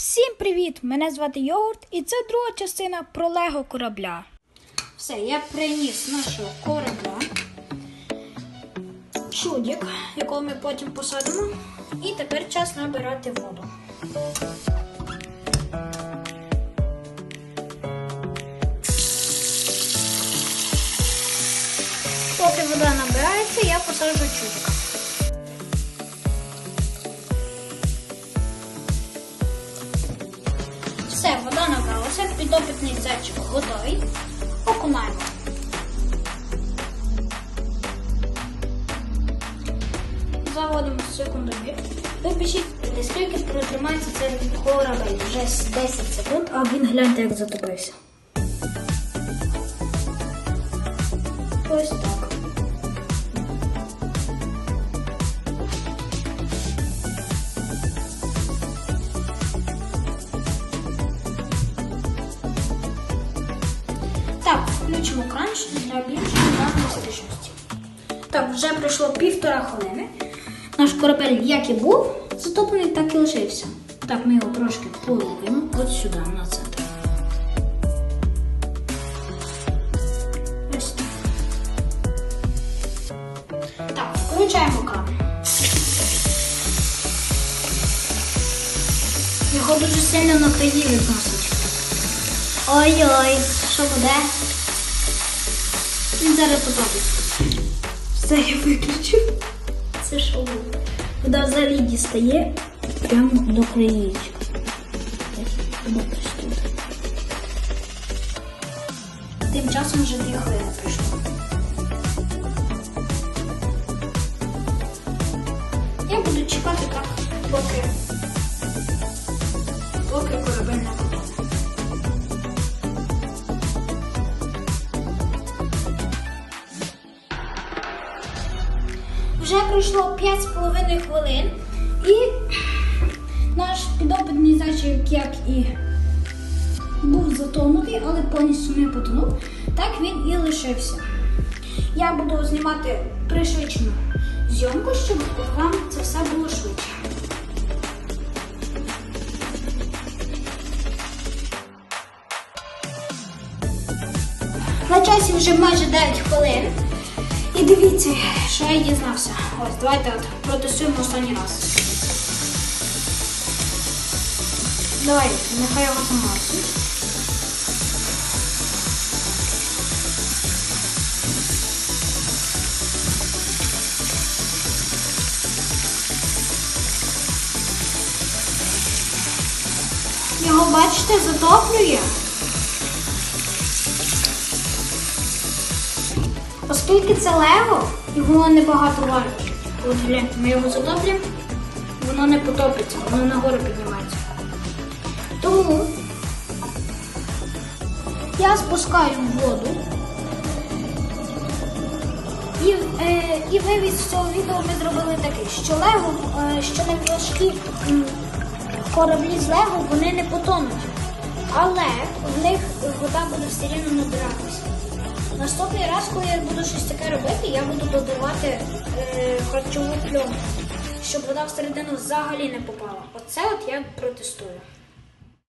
Всім привіт! Мене звати Йогурт, і це друга частина про Лего корабля. Все, я приніс нашого корабля. Чудік, якого ми потім посадимо. І тепер час набирати воду. Поки вода набирається, я посаджу чудика. Набралася, підопитний зайчик готовий. Окунаємо. Заводимо секундомір. Ви пишіть, скільки протримається цей корабель. Вже з 10 секунд, а він гляньте, як затопився. Ось так. Включимо кран для більшої незалежності. Так, вже пройшло півтора хвилини. Наш корабель, як і був, затоплений, так і лишився. Так, ми його трошки порухаємо от сюди, на центр. Ось так. Так, включаємо кран. Його дуже сильно на краї відносить. Ой-ой, що буде? Він зараз подобається. Все, я виключив. Це було? Вода взагалі дістає прямо до краєчка. Тим часом вже дві хвилини пройшло. Вже пройшло 5,5 хвилин і наш підопитний зайчик, як і був затонутий, але повністю не потонув, так він і лишився. Я буду знімати пришвидшену зйомку, щоб вам це все було швидше. На часі вже майже 9 хвилин. І дивіться, що я дізнався. Ось, давайте от протестуємо останній раз. Давай, нехай його заморсить. Його, бачите, затоплює. Оскільки це лего, і воно небагато важить. От гляньте, ми його затоплюємо, воно не потопиться, воно нагору піднімається. Тому я спускаю воду. І, е, і вивід з цього відео ми зробили такий, що Лего, е, що найважкі кораблі з Лего, вони не потонуть. Але в них вода буде все рівно набиратися. Наступний раз, коли я буду щось таке робити, я буду додавати е, харчову пленку, щоб вода всередину взагалі не попала. Оце от я протестую.